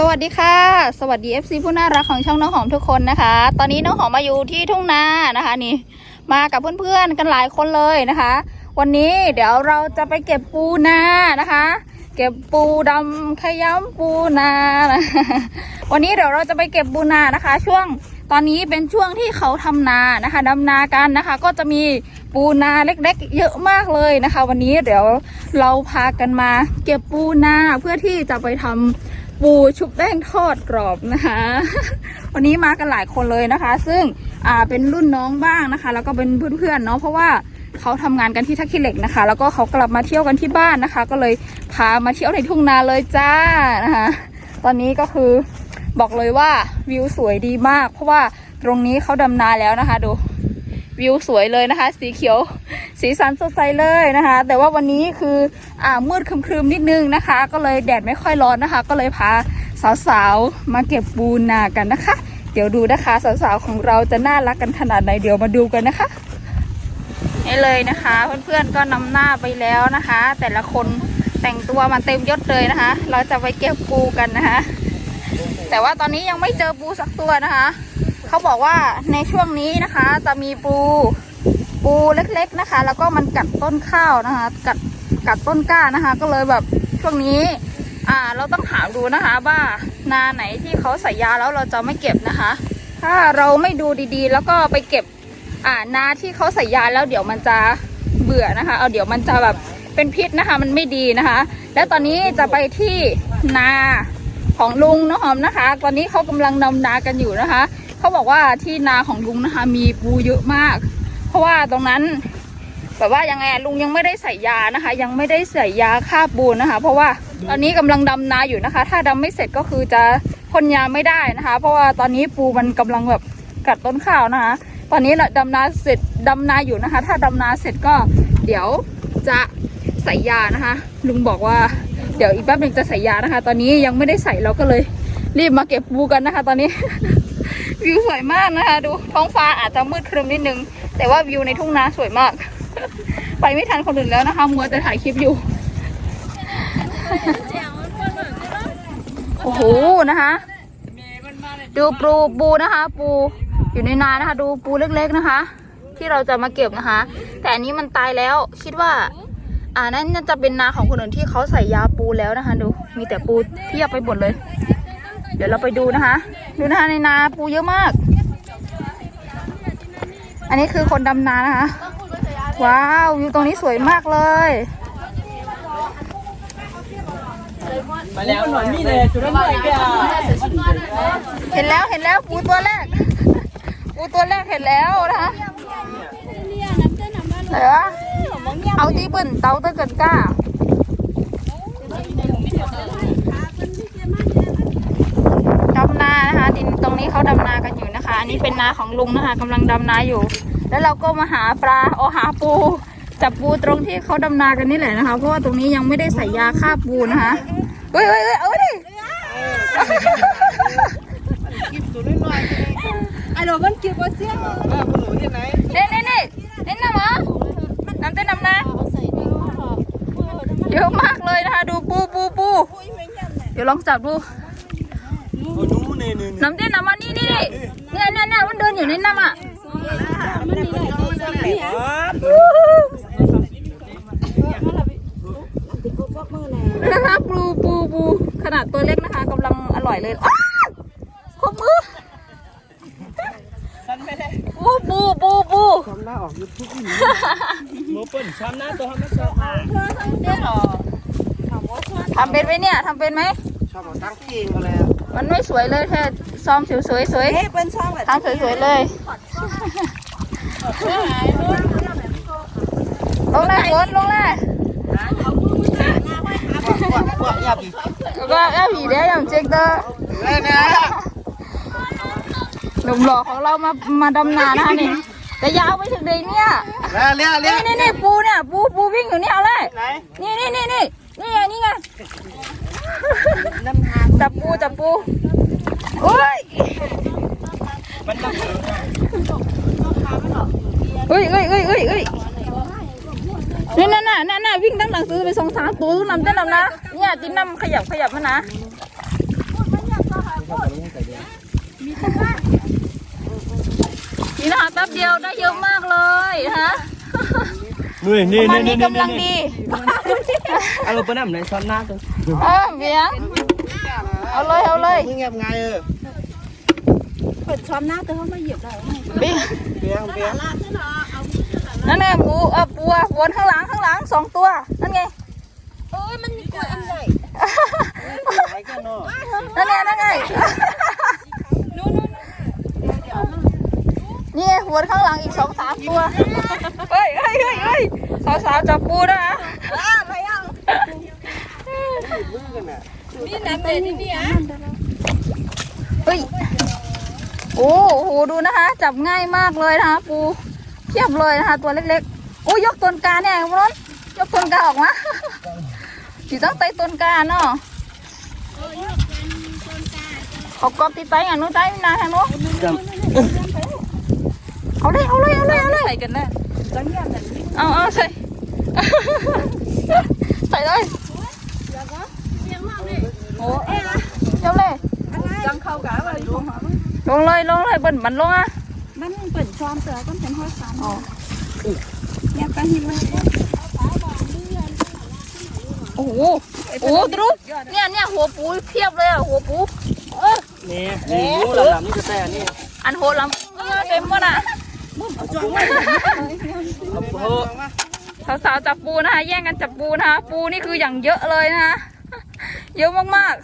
สวัสดีค่ะ สวัสดี FC ผู้น่ารักของช่องน้องหอมทุกคนนะคะ ตอนนี้น้องหอมมาอยู่ที่ทุ่งนานะคะนี่ มากับเพื่อนๆกันหลายคนเลยนะคะ วันนี้เดี๋ยวเราจะไปเก็บปูนานะคะ เก็บปูดำขยำปูนานะวันนี้เดี๋ยวเราจะไปเก็บปูนานะคะ ช่วงตอนนี้เป็นช่วงที่เขาทำนานะคะดำนากันนะคะ ก็จะมีปูนาเล็กๆ เยอะมากเลยนะคะ วันนี้เดี๋ยวเราพากันมาเก็บปูนาเพื่อที่จะไปทำ ปูชุบแป้งทอดกรอบนะคะ วันนี้มากันหลายคนเลยนะคะ ซึ่งอ่าเป็นรุ่นน้องบ้างนะคะ แล้วก็เป็นเพื่อนๆเนาะเพราะว่าเขาทำงานกันที่ท่าขี้เหล็กนะคะ แล้วก็เขากลับมาเที่ยวกันที่บ้านนะคะ ก็เลยพามาเที่ยวในทุ่งนาเลยจ้านะคะตอนนี้ก็คือบอกเลยว่าวิวสวยดีมาก เพราะว่าตรงนี้เขาดำนาแล้วนะคะดู วิวสวยเลยนะคะ สีเขียว สีสันสดใสเลยนะคะ แต่ว่าวันนี้คืออ่ามืดครึมๆนิดนึงนะคะ ก็เลยแดดไม่ค่อยร้อนนะคะ ก็เลยพาสาวๆมาเก็บปูนากันนะคะ เดี๋ยวดูนะคะสาวๆของเราจะน่ารักกันขนาดไหนเดี๋ยวมาดูกันนะคะนี่เลยนะคะ เพื่อนๆก็นำหน้าไปแล้วนะคะ แต่ละคนแต่งตัวมาเต็มยศเลยนะคะ เราจะไปเก็บปูกันนะคะ แต่ว่าตอนนี้ยังไม่เจอปูสักตัวนะคะ เขาบอกว่าในช่วงนี้นะคะ จะมีปูปูเล็ก ๆนะคะ แล้วก็มันกัดต้นข้าวนะคะ กัดกัดต้นกล้านะคะ ก็เลยแบบช่วงนี้อ่าเราต้องถามดูนะคะว่านาไหนที่เขาใส่ยาแล้วเราจะไม่เก็บนะคะ ถ้าเราไม่ดูดีๆ แล้วก็ไปเก็บอ่านาที่เขาใส่ยาแล้วเดี๋ยวมันจะเบื่อนะคะ เอาเดี๋ยวมันจะแบบเป็นพิษนะคะ มันไม่ดีนะคะ แล้วตอนนี้จะไปที่นาของลุงน้องหอมนะคะ ตอนนี้เขากำลังนำนากันอยู่นะคะ เขาบอกว่าที่นาของลุงนะคะ มีปูเยอะมาก เพราะว่าตรงนั้นแบบว่ายังไงลุงยังไม่ได้ใส่ยานะคะ ยังไม่ได้ใส่ยาฆ่าปูนะคะ เพราะว่าตอนนี้กำลังดำนาอยู่นะคะ ถ้าดำไม่เสร็จก็คือจะพ่นยาไม่ได้นะคะ เพราะว่าตอนนี้ปูมันกำลังแบบกัดต้นข้าวนะคะ ตอนนี้เราดำนาเสร็จดำนาอยู่นะคะ ถ้าดำนาเสร็จก็เดี๋ยวจะใส่ยานะคะ ลุงบอกว่า เดี๋ยวอีกแป๊บหนึ่งจะใส่ยานะคะ ตอนนี้ยังไม่ได้ใส่เราก็เลยรีบมาเก็บปูกันนะคะ ตอนนี้ วิวสวยมากนะคะ ดูท้องฟ้าอาจจะมืดครึมนิดนึง แต่ว่าวิวในทุ่งนาสวยมาก ไปไม่ทันคนอื่นแล้วนะคะ มัวแต่ถ่ายคลิปอยู่ โอ้โหนะคะ ดูปูปูนะคะ ปูอยู่ในนานะคะ ดูปูเล็กๆนะคะ ที่เราจะมาเก็บนะคะ แต่อันนี้มันตายแล้วคิดว่าอ่านั่นจะเป็นนาของคนอื่นที่เขาใส่ยาปูแล้วนะคะ ดู มีแต่ปูเทียบไปหมดเลย เดี๋ยวเราไปดูนะคะ ดูนะคะในนาปูเยอะมาก อันนี้คือคนดำนานะคะ ว้าววิวตรงนี้สวยมากเลยมาแล้วหน่อยมีเลยจุดนั้นเลยแกเห็นแล้วเห็นแล้วปูตัวแรกปูตัวแรกเห็นแล้วนะคะไหนวะเอาที่เบิ่นเตาตะเกินกล้า ดำนานะคะ ดินตรงนี้เขาดำนากันอยู่นะคะ อันนี้ เป็นนาของลุงนะคะกำลังดำนาอยู่ แล้วเราก็มาหาปลาโอหาปูจับปูตรงที่เขาดำนากันนี่แหละนะคะ เพราะว่าตรงนี้ยังไม่ได้ใส่ยาฆ่าปูนะคะเฮ้ยเฮ้ยเฮ้ยเอาดิไอ้เรามันเก็บไว้เสียเน่เน่เน่เน่นน้ำหรอน้ำเต้นน้ำนะเยอะมากเลยนะคะ ดูปูปูปูเดี๋ยวลองจับดู นี่นี่น้ำเต้นน้ำมันนี่นี่นี่เนี่ยเนี่ยเนี่ยมันเดินอยู่ในน้ำอะมันนี่ได้ดีจังเลยอะนะคะปูปูปูขนาดตัวเล็กนะคะกำลังอร่อยเลยอ้าวขบมือสั้นไม่ได้ปูปูปูปูโมเปิลช้ำหน้าตัวทำไม่ชอบมาทำเป็นไหมเนี่ยทำเป็นไหมชอบเอาตั้งที่เองก็แล้ว มันไม่สวยเลยแค่ซ้อมสวยสวยสวยเฮ้ยเป็นช่องแบบทำสวยสวยๆเลยลงเลยฝนลงเลยกว่าอย่าบีแล้วก็แอบผีเด้อย่างเจ๊กเตอร์เลยนะหนุ่มหล่อของเรามามาดำนานะคะนี่แต่ยาวไปถึงเดนเนี่ยแล้วเลี้ยเลี้นี่ยนี่นี่ปูเนี่ยปูปูวิ่งอยู่เนี่ยเอาเลยไหนนี่นี่นี่นี่นี่ไงนี่ไงน้ำทาง จับปูจับปูโอ้ยเอ้ยเอ้ยเอ้ยเอ้ยเอ้ยนี่นั่นน่ะนั่นน่ะวิ่งตั้งหลังซื้อไปสองสามตัวต้องนำเต้นนำนะ เนี่ยจิ้นนำขยับขยับมานะนี่นะคะแป๊บเดียวได้เยอะมากเลยนะนี่นี่นี่นี้นี่กำลังดีเอาลงไปน้ำในซ้อนหน้าตัวเออเบียง เอาเลยเอาเลยมึงเงียบไงเออเปิดช้อมหน้าแต่เขามาเหยียบเราเบียงเปียงเปียงนั่นไงหมูเออปัววนข้างหลังข้างหลังสองตัว นั่นไงโอ้ยมันมีกล้วยอันใหญ่ไอ้แค่นอนั่นไงนั่นไงนี่ไงวนข้างหลังอีกสองสามตัว เฮ้ยเฮ้ยเฮ้ยเฮ้ยสาวสาวๆจับปูนะอะไรอะ มึงกันน่ะนี่น้ำเลยนี่นี่อะเฮ้ย โอ้โห ดูนะคะ จับง่ายมากเลยนะคะปูเทียบเลยนะคะ ตัวเล็กๆ โอ้ยยกต้นกาเนี่ยคุณรถยกต้นกาออกมาจีต้องไต่ต้นกาเนาะเขากรอบตีไตอะนู้นไตไม่นานทางนู้นจเอาเลย เอาเลย เอาเลย เอาเลยใส่กันนะจังยันนั่นเอาเอาใส่ ใส่เลยโอ้ เอ๊ะเดี๋ยวเลยจังเข้ากะว่าอยู่ของมันลงเลยลงเลยเบิ่นมันลงอะมันเปิดช้อมเสือก็เป็นห้อยสามอ๋อเนี่ยก็หิมันโอ้โหโอ้โหดูเนี่ยเนี่ยหัวปูเพียบเลยอะหัวปูำนี่นี่รู้หลังๆนี่ก็แต่นี่อันโหลำเออเต็มหมดอะเอาโหสาวๆจับปูนะคะแย่งกันจับปูนะคะปูนี่คืออย่างเยอะเลยนะคะ เยอะมาก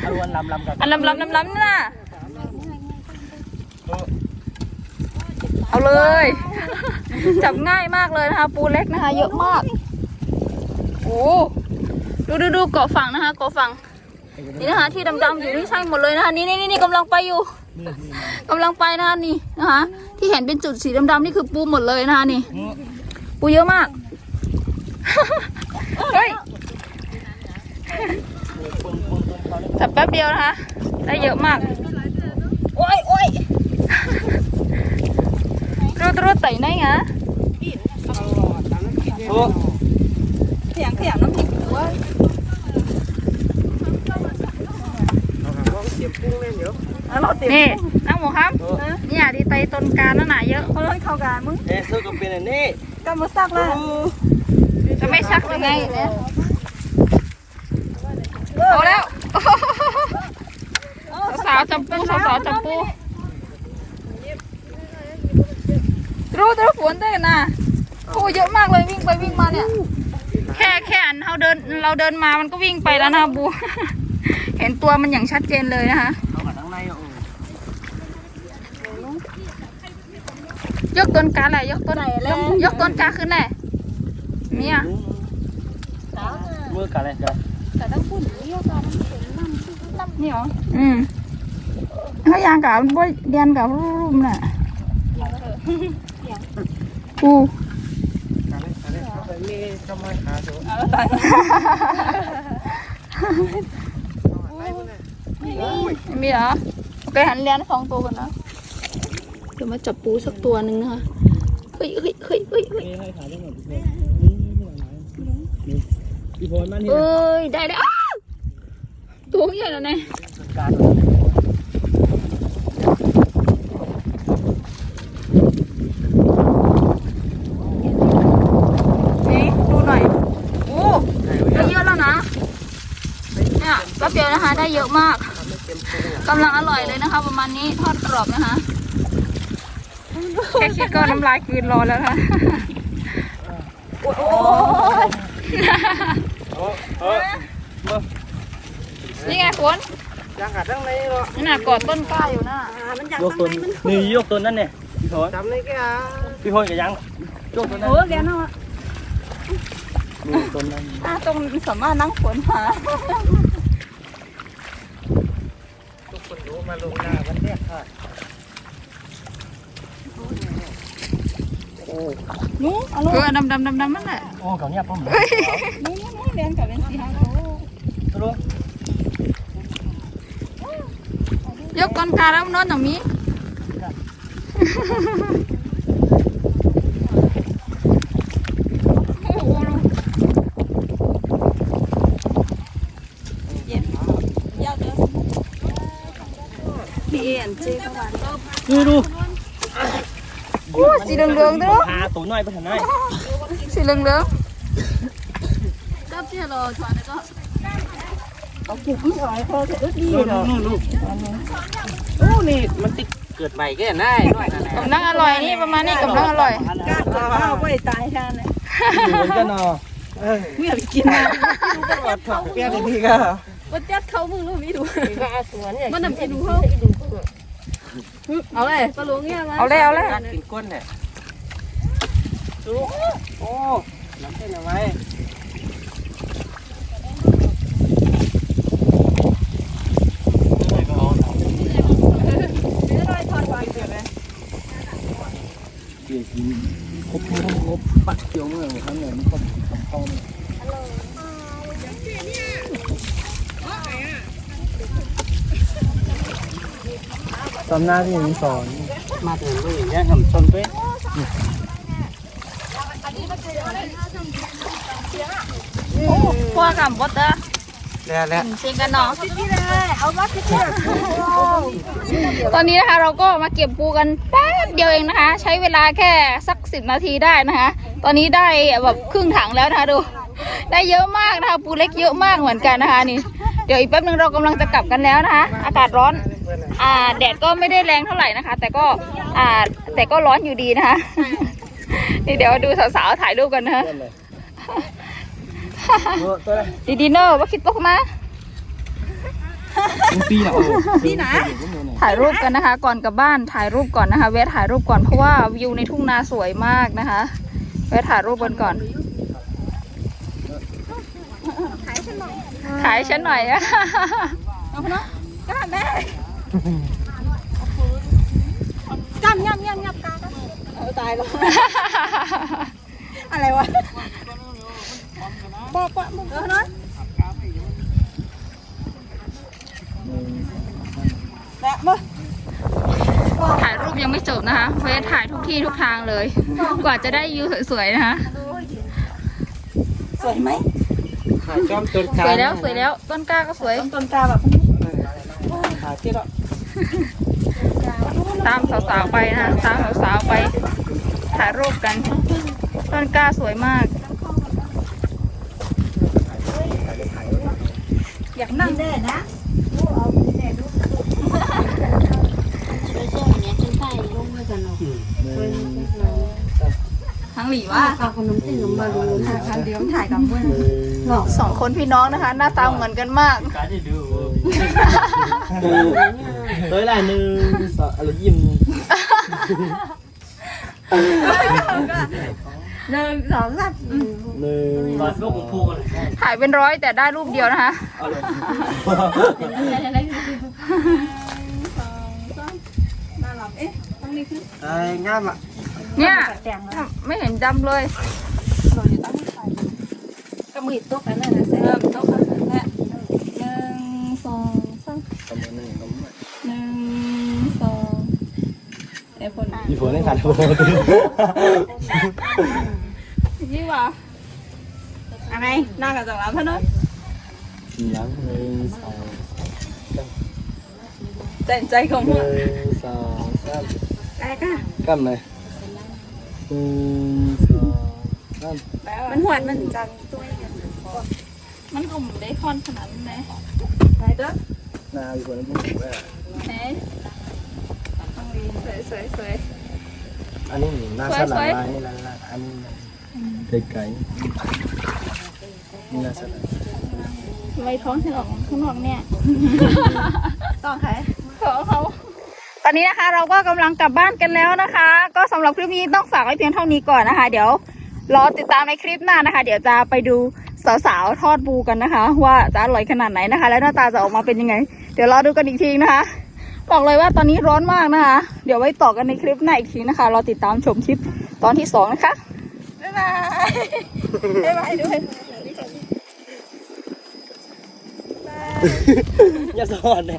เอาวันลำลำกันๆ อันลำลำลำลำนี่นะเอาเลย จับง่ายมากเลยนะคะ ปูเล็กนะคะ เยอะมาก โอ้ดูดูดูเกาะฝั่งนะคะเกาะฝั่ง นี่นะคะ ที่ดำๆอยู่นี่ใช่หมดเลยนะคะนี่นี่นี่กำลังไปอยู่กำลังไปนะคะนี่นะคะ ที่เห็นเป็นจุดสีดำๆนี่คือปูหมดเลยนะคะนี่ ปูเยอะมาก เฮ้ย จับแป๊บเดียวนะคะ ได้เยอะมาก โอ้ยโอ้ยรูดรูดไต่ไหนงะโอ้เสียงเสียงน้ำพริกหัวเสียบปุ้งเล่นเดี๋ยวเราเต็มนี่น้องหมูครับเนี่ยดีไตต้นการนั่นน่ะเยอะเขาเลยเข้ากันมึงเอ๊ะซื้อก็เป็นอันนี้ก็มาซักแล้วจะไม่ชักยังไงเนี่ยเอาแล้ว สาวๆจับปูสาวๆจับปูรู้รู้ฝนด้วยนะปูเยอะมากเลยวิ่งไปวิ่งมาเนี่ย แค่แค่อันเราเดินเราเดินมามันก็วิ่งไปแล้วนะบู เห็นตัวมันอย่างชัดเจนเลยนะคะเอากันข้างในอะยกต้นกาแหละยกต้นยกต้นกาขึ้นแหละเนี่ยมือกันเลยจ้ะแต่ต้องพูดอย่างนี้ก็มั นเป็นน้ำน้ำนี่หรอ อืมเขายางกับบ่เรียนกับรูมน่ะปูมีทำไมขาสูงมีเหรอโอเคหันเรียนสองตัวกันนะเดี๋ยวมาจับปูสักตัวหนึ่งนะคะเฮ้ยเฮ้ยเฮ้ยเฮ้ยเฮ้ยนี่ให้ขาได้หมดนี่นี่นี่อีพอนมานี่เอ้ยได้ได้อ้าว ตัวใหญ่แล้วเนี่ยการนี่ดูหน่อย โอ้ได้เยอะแล้วนะ เนี่ยแป๊บเดียวนะคะ ได้เยอะมากกำลังอร่อยเลยนะคะ ประมาณนี้ทอดกรอบนะคะแค่คิดก็น้ำลายกลืนรอแล้วค่ะโอ้เออ นี่ไงฝนยังกัดทั้งในเนาะนี่น่ะกอดต้นกล้าอยู่น่ะมันอยากยกตัวนี่ยกตัวนั่นเนี่ยพี่พอนจำในแก่พี่พอนกับยังยกตัวนั้นโอ้แกเนาะนี่ตัวนั้นอะตรงสามารถนั่งฝนหาทุกคนรู้มาลงหน้าวันแรกค่ะนู้เอาลงเออดำดำดำดำนั่นแหละโอ้เขาเนี่ยพ่อหมอนู้นู้เรียนกับเป็นสีหางโอ้ ตัวลูก ยกต้นกาแล้วนอนอย่างนี้โอ้โหยาวเด้อพี่เอ็นเจ๊ก็หวานดูดูโอ้สีเหลืองๆด้วยพาตัวน้อยไปทางไหนสีเหลืองก็เจ๊รอชวนแล้วก็ เอาเก็บผู้ชายพอเสร็จแล้วดีเนาะลูกโอ้นี่มันติดเกิดใหม่ก็ได้น้อยนั่นแหละๆกำลังอร่อยนี่ประมาณนี้กำลังอร่อยก้าตัวเอาไว้ตายแค่นั้นเหมือนกันเนาะไม่อยากกินนะแก้วนี่ก็ว่าจัดเขามือรู้ไม่ดูมันนำไปดูเขาเอาเลยก็รู้เงี้ยมาเอาเลยเอาเลยการกินก้นเนี่ยดูโอ้น้ำเส้นเอาไว้ เกี่ยวกินครบทั้งครบปัดเกี่ยวเมื่อครั้งเนี่ยมันก็เข้ามา ตอนหน้าที่ผมสอนมาถึงก็อย่างเงี้ยทำชนไปโอ้พวกกับบดเด้อแล้วแล้วเสียงกันเนาะตอนนี้นะคะเราก็มาเก็บปูกันแป๊บเดียวเองนะคะ ใช้เวลาแค่สักสิบนาทีได้นะคะ ตอนนี้ได้แบบครึ่งถังแล้วนะคะดู ได้เยอะมากนะคะปูเล็กเยอะมากเหมือนกันนะคะนี่ เดี๋ยวอีกแป๊บนึงเรากำลังจะกลับกันแล้วนะคะ อากาศร้อน อ่าแดดก็ไม่ได้แรงเท่าไหร่นะคะ แต่ก็อ่าแต่ก็ร้อนอยู่ดีนะคะนี่เดี๋ยวดูสาวๆถ่ายรูปกันนะคะตัวอะไรดีดีเนอร์ว่าคิดตกนะปีเหรอนี่นะถ่ายรูปกันนะคะ ก่อนกลับบ้านถ่ายรูปก่อนนะคะแวะถ่ายรูปก่อนเพราะว่าวิวในทุ่งนาสวยมากนะคะแวะถ่ายรูปกันก่อน ขายฉันหน่อยอะก้าแม่ก้าม ย่ำย่ำย่ำกาเอาตายแล้ว อะไรวะปอปอเออเนาะแม่บ่ถ่ายรูปยังไม่จบนะคะแวะถ่ายทุกที่ทุกทางเลย กว่าจะได้วิวสวยๆนะคะ สวยไหมขาจอมสวยแล้วสวยแล้วต้นกล้าก็สวย ต้นก้าแบบ ตามสาวๆไปนะคะตามสาวๆไปถ่ายรูปกัน ต้นกล้าสวยมาก อยากนั่งได้นะทั้งหลีว่าเอาขนมจีนมาดูค่ะเดี๋ยวถ่ายกับเพื่อนสองคนพี่น้องนะคะ หน้าตาเหมือนกันมากการจะดู ตัวอะไรหนึ่งสองอะไรยิ้มหนึ่งสองสามหนึ่งมาลูกพูกันถ่ายเป็นร้อยแต่ได้รูปเดียวนะคะมาหลับเอ๊ะตรงนี้คือไอ้งามอะเนี่ยไม่เห็นจำเลยเราอยู่ตั้งไฟก็มือตกกันนั่นนะเริ่มตกกันแล้วหนึ่งสองสาม หนึ่งสองไอ้คนมีฝนในขาดโบนี่ว่าอะไรน่ากับจังหวะเพื่อนเนาะหลังหนึ่งสองใจใจของหพวกนึ่งสองสามอะไรกันกำเลยหนึ่งสองสามมันหวานมันจังตัวมันกลุ่มเบคอนขนาดนั้นไหมไหนเด้อ นามีฝนในพูดว่าไหนสวยสวยสวยอันนี้หน้าสลับลายนี่ละละอันนี้ไกลๆนี่น่าสลับทำไมท้องฉันออกข้างนอกเนี่ยต้องใครของเขาตอนนี้นะคะเราก็กำลังกลับบ้านกันแล้วนะคะ ก็สำหรับคลิปนี้ต้องฝากไว้เพียงเท่านี้ก่อนนะคะ เดี๋ยวรอติดตามในคลิปหน้านะคะ เดี๋ยวจะไปดูสาวๆทอดปูกันนะคะ ว่าจะอร่อยขนาดไหนนะคะ และหน้าตาจะออกมาเป็นยังไง เดี๋ยวรอดูกันอีกทีนะคะ บอกเลยว่าตอนนี้ร้อนมากนะคะ เดี๋ยวไว้ต่อกันในคลิปหน้าอีกทีนะคะ รอติดตามชมคลิปตอนที่สองนะคะ บ๊ายบาย บ๊ายบายด้วยอย่าสอนเลย